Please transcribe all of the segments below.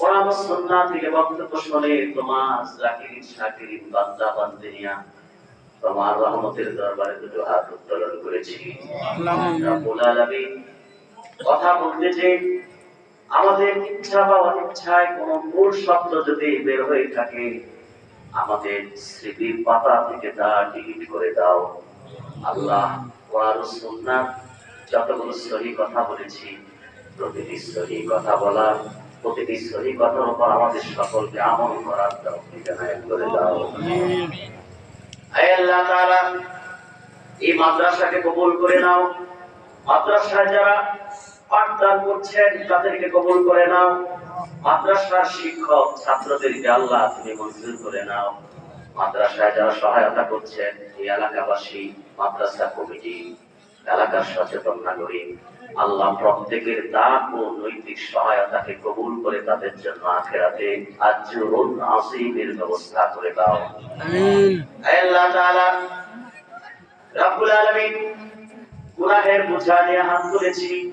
কোরআন ও সুন্নাহ থেকে বক্তব্য শুনে তোমার জাকিরিন শাকিরিন বান্দা বান্দিনিয়া তোমার রহমতের দরবারে দুটো হাত উত্তোলন করেছি। রব্বুল আলামিন কথা বলতে যে আমাদের ইচ্ছা বা অনিচ্ছায় কোনো ভুল শব্দ যদি বের হয়ে থাকে আমাদের স্মৃতির পাতা থেকে তা ডিলিট করে দাও। আল্লাহ কোরআন ও সুন্নাহ যতগুলো সহি কথা বলেছি প্রতিটি সহি কথা বলা প্রতিটি সহি কথার উপর আমাদের সকলকে আমল করার এই মাদ্রাসাকে কবুল করে নাও। যারা পাঠদান করছেন, তাদেরকে কবুল করে নাও। মাদ্রাসার শিক্ষক, ছাত্রদেরকে আল্লাহ তুমি মঞ্জুর করে নাও। মাদ্রাসায় যারা সহায়তা করছেন, এই এলাকাবাসী, মাদ্রাসা কমিটি। এলাকার সচেতন নাগরিক। আল্লাহ প্রত্যেকের দান ও নৈতিক সহায়তাকে কবুল করে তাদের জন্য আখেরাতে আজরুন আসিমের ব্যবস্থা করে দাও। আল্লাহ তাআলা রব্বুল আলামিন গুনাহের বোঝা নিয়ে হাত তুলেছি।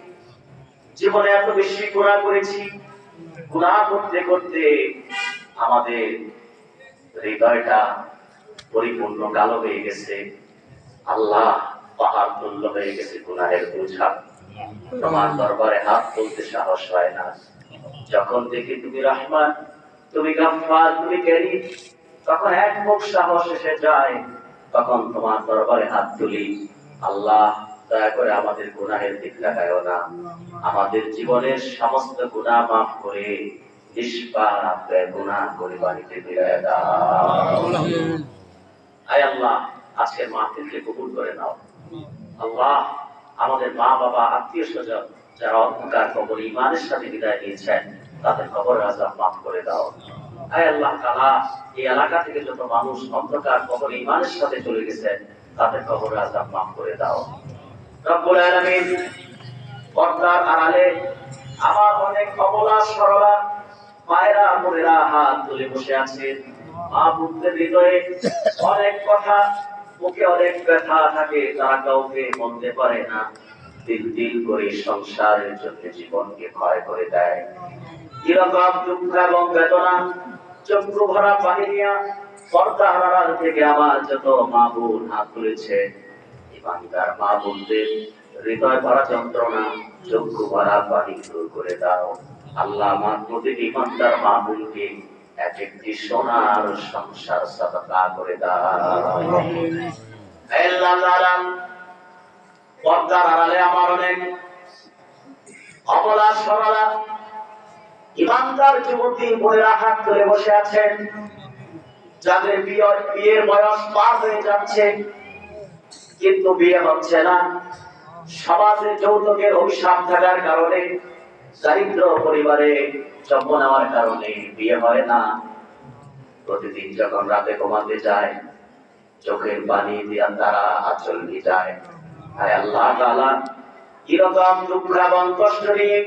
জীবনে এত বেশি গুনাহ করেছি। গুনাহ করতে করতে আমাদের হৃদয়টা পরিপূর্ণ কালো হয়ে গেছে। আল্লাহ পাহাড় তুল্য হয়ে গেছে গুনাহের বোঝা। তোমার দরবারে হাত তুলতে সাহস হয় না। যখন দেখি তুমি রহমান তুমি গাফফার তুমি ক্যারিম তখন এক মুখ সাহস এসে যায়। তখন তোমার দরবারে হাত তুলি। আল্লাহ দয়া করে আমাদের গুনাহের দিক লাগায়ও না। আমাদের জীবনের সমস্ত গুনাহ মাফ করে নিষ্পাপ গুনাহ করে বাড়িতে ফিরিয়ে দাও। আয় আল্লাহ আজকের মাহফিলকে কবুল করে নাও। আল্লাহ আমাদের মা, বাবা, আত্মীয় স্বজন যারা অন্ধকার কবর ইমানের সাথে বিদায় নিয়েছেন, তাদের কবর আজাব মাফ করে দাও। আয় আল্লাহ তাআলা, এই এলাকা থেকে যত মানুষ অন্ধকার কবর ইমানের সাথে চলে গেছেন তাদের কবর আজাব মাফ করে দাও। রব্বুল পর্দার আড়ালে আমার অনেক সরলা হাত তুলে বসে মা বুদ্ধের হৃদয়ে অনেক কথা মুখে অনেক ব্যথা থাকে তারা কাউকে বলতে পারে না। দিল দিল করে সংসারের জন্য জীবনকে ক্ষয় করে দেয়। কীরকম দুঃখ এবং বেদনা, চক্ষু ভরা পানি নিয়া থেকে আমার যত মা বোন হাত তুলেছে। মা বোনদের হৃদয় ভরা যন্ত্রণা, চক্ষু ভরা পানি দূর করে দাও। আল্লাহ আমার প্রতিটি ইমানদার মা বোনকে এক একটি সোনার সংসার সাদাকা করে তাআলা, পর্দার আড়ালে আমার অনেক ইমানদার যুবতী বসে আছেন যাদের বিয়ে- বিয়ের বয়স পার হয়ে যাচ্ছে কিন্তু বিয়ে হচ্ছে না। সমাজে যৌতুকের অভিশাপ থাকার কারণে দারিদ্র পরিবারে জন্ম নেওয়ার কারণে বিয়ে হয় না। প্রতিদিন যখন রাতে ঘুমাতে যায়, চোখের পানি দিয়া তারা আচল ভিজায় হায় আল্লাহ তাআলা, কীরকম দুঃখ এবং কষ্ট নিয়ে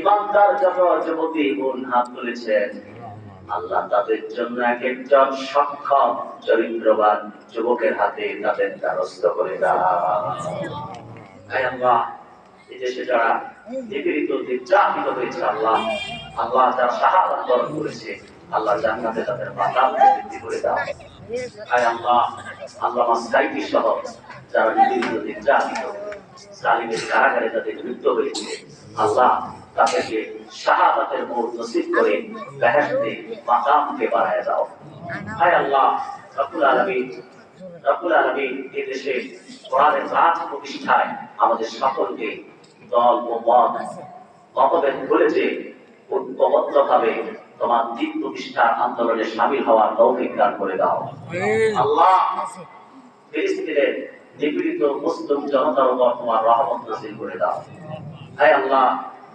ইমানদার যত যুবতী বোন হাত তুলেছেন, আল্লাহ তাদের জন্য এক একজন সক্ষম, চরিত্রবান যুবকের হাতে তাদের দ্বারস্থ করে হায় আল্লাহ, এই দেশে যারা তাদের করে কারাগারে মৃত্যু হয়েছে আল্লাহ তাদেরকে শাহাদাতের মুহূর্ত নসিব করে বেহেশতে মাকামকে বাড়ায় দাও হায় আল্লাহ দেশে কোরআনের রাজ প্রতিষ্ঠায় আমাদের সকলকে দল ও মত মতভেদ ভুলে যে ঐক্যবদ্ধভাবে তোমার দিন প্রতিষ্ঠার আন্দোলনে সামিল হওয়ার তৌফিক দান করে দাও। আল্লাহ! ফিলিস্তিনের নিপীড়িত মুসলিম জনতার উপর তোমার রহমত নাজিল করে দাও। হায় আল্লাহ!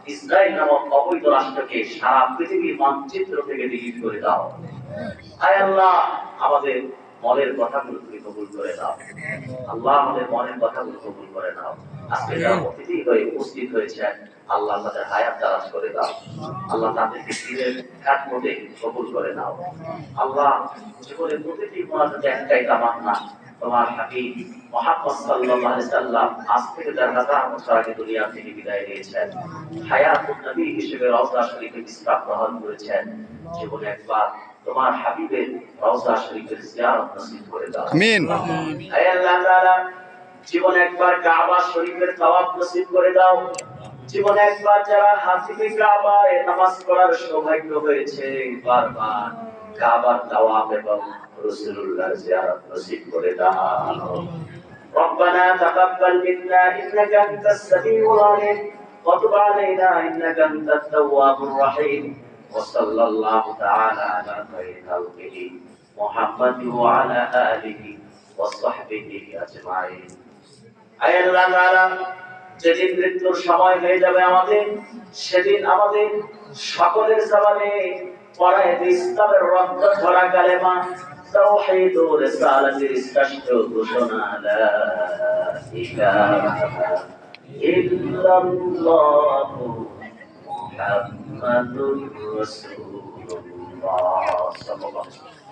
ইসরায়েল নামক অবৈধ রাষ্ট্রকে সারা পৃথিবীর মানচিত্র থেকে ডিলিট করে দাও। হায় আল্লাহ! আমাদের মনের কথাগুলো তুমি কবুল করে দাও আল্লাহ আমাদের মনের কথাগুলো কবুল করে নাও। আজকে যারা অতিথি হয়ে উপস্থিত হয়েছেন আল্লাহ তাদের হায়াত দারাজ করে দাও। আল্লাহ তাদেরকে দিনের খাতমতে কবুল করে নাও। আল্লাহ জীবনের প্রতিটি মোনাজাতে একটাই তামান্না। তোমার হাবিব মুহাম্মদ সাল্লাল্লাহু আলাইহি সাল্লাম আজ থেকে চার হাজার বছর আগে দুনিয়া থেকে বিদায় নিয়েছেন। হায়াতুন নবী হিসেবে রওজা শরীফে ইসলাম গ্রহণ করেছেন। জীবনে একবার তোমার হাবিবের রওজা শরীফের জিয়ারত নসিব করে দাও আমিন হে আল্লাহ তাআলা জীবনে একবার কাবা শরীফের তাওয়াফ নসিব করে দাও জীবনে একবার যারা হাতিমে কাবায় নামাজ পড়ার সৌভাগ্য হয়েছে বারবার কাবার তাওয়াফ এবং রাসূলুল্লাহর জিয়ারত নসিব করে দাও ربنا تقبل منا انك انت السميع العليم وتب علينا انك انت التواب الرحيم وصلى الله تعالى على خير خلقه محمد وعلى اله وصحبه اجمعين আয় আল্লাহ তাআলা যেদিন মৃত্যুর সময় হয়ে যাবে আমাদের সেদিন আমাদের সকলের জবানে পড়ায় ইসলামের রক্ত ঝরা কালেমা তাওহীদ ও রিসালাতের স্পষ্ট ঘোষণা লা ইলাহা ইল্লাল্লাহ মুহাম্মাদুর রাসূলুল্লাহ সাল্লাল্লাহু আলাইহি ওয়াসাল্লাম